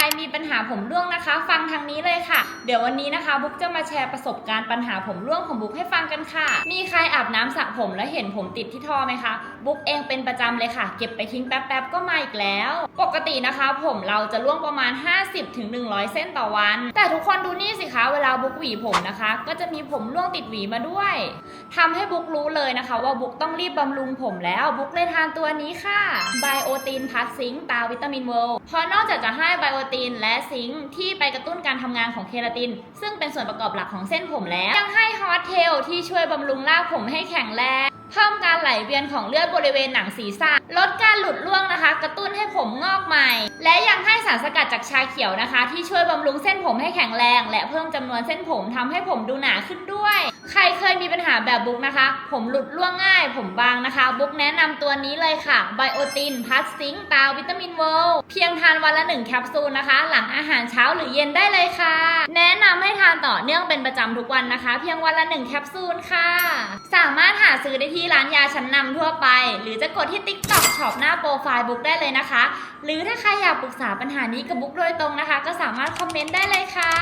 รมีปัญหาผมร่วงนะคะ ฟังทางนี้เลยค่ะ เดี๋ยววันนี้นะคะบุ๊กจะมาแชร์ประสบการณ์ปัญหาผมร่วงของบุ๊กให้ฟังกันค่ะ มีใครอาบน้ำสระผมแล้วเห็นผมติดที่ท่อไหมคะ บุ๊กเองเป็นประจำเลยค่ะ เก็บไปทิ้งแป๊บๆก็มาอีกแล้ว ปกตินะคะ ผมเราจะร่วงประมาณ 50-100 เส้นต่อวัน แต่ทุกคนดูนี่สิคะเวลาบุ๊กหวีผมนะคะ ก็จะมีผมร่วงติดหวีมาด้วยทำให้บุ๊กรู้เลยนะคะ ว่าบุ๊กต้องรีบบำรุงผมแล้วบุ๊กเลยทานตัวนี้ค่ะไบโอตินพัทซิงตาวิตามินเวลเพราะนอกจากจะให้ไบโอติน และซิงค์ที่ไปกระตุ้นการทำงานของเคราติน ซึ่งเป็นส่วนประกอบหลักของเส้นผมแล้ว ยังให้ฮอตเทลที่ช่วยบำรุงรากผมให้แข็งแรงเพิ่มการไหลเวียนของเลือดบริเวณหนังศีรษะ ลดการหลุดร่วงนะคะ กระตุ้นให้ผมงอกใหม่ และยังให้สารสกัดจากชาเขียวนะคะ ที่ช่วยบำรุงเส้นผมให้แข็งแรง และเพิ่มจำนวนเส้นผมทำให้ผมดูหนาขึ้นด้วย ใครเคยมีปัญหาแบบบุ๊กนะคะ ผมหลุดร่วงง่าย ผมบางนะคะ บุ๊กแนะนำตัวนี้เลยค่ะ ไบโอตินพัสซิงตาวิตามินเวลเพียงทานวันละหนึ่งแคปซูลนะคะ หลังอาหารเช้าหรือเย็นได้เลยค่ะ แนะนำให้ทานต่อเนื่องเป็นประจำทุกวันนะคะ เพียงวันละหนึ่งแคปซูลค่ะ สามารถหาซื้อได้ที่ร้านยาชั้นนำทั่วไป หรือจะกดที่ TikTok ช็อปหน้าโปรไฟล์บุ๊กได้เลยนะคะ หรือถ้าใครอยากปรึกษาปัญหานี้กับบุ๊กโดยตรงนะคะ ก็สามารถคอมเมนต์ได้เลยค่ะ